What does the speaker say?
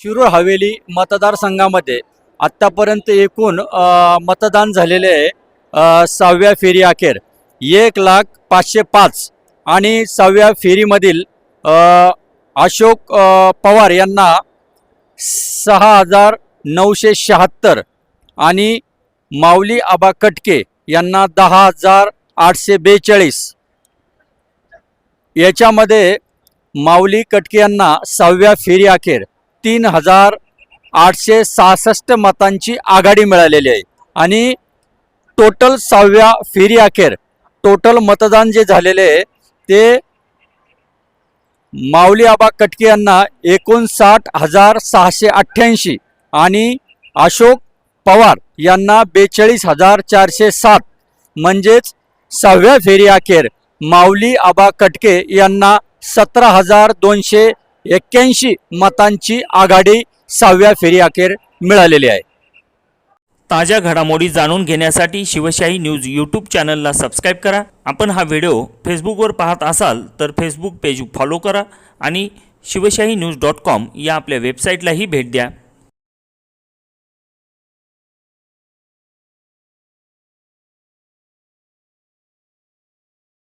शिरूर हवेली मतदारसंघामध्ये आत्तापर्यंत एकूण मतदान झालेले आहे सहाव्या फेरी अखेर. एक लाख पाचशे पाच आणि सहाव्या फेरीमधील अशोक पवार यांना सहा हजार नऊशे शहात्तर आणि माऊली आबा कटके यांना दहा हजार आठशे बेचाळीस. याच्यामध्ये माऊली कटके यांना सहाव्या फेरी अखेर. तीन हजार आठशे सहासष्ट मतांची आघाडी मिळालेली आहे. आणि टोटल सहाव्या फेरी अखेर टोटल मतदान जे झालेले आहे ते माऊली आबा कटके यांना एकोणसाठ हजार सहाशे अठ्ठ्याऐंशी आणि अशोक पवार यांना बेचाळीस हजार चारशे सात म्हणजेच सहाव्या फेरी अखेर माऊली आबा कटके यांना सतरा हजार दोनशे एक्क्याऐंशी मतांची आघाडी सहाव्या फेरी अखेर मिळालेली आहे. ताज्या घडामोडी जाणून घेण्यासाठी शिवशाही न्यूज यूट्यूब चॅनलला सबस्क्राईब करा. आपण हा व्हिडिओ फेसबुकवर पाहत असाल तर फेसबुक पेज फॉलो करा आणि शिवशाही न्यूज डॉट कॉम या आपल्या वेबसाईटलाही भेट द्या.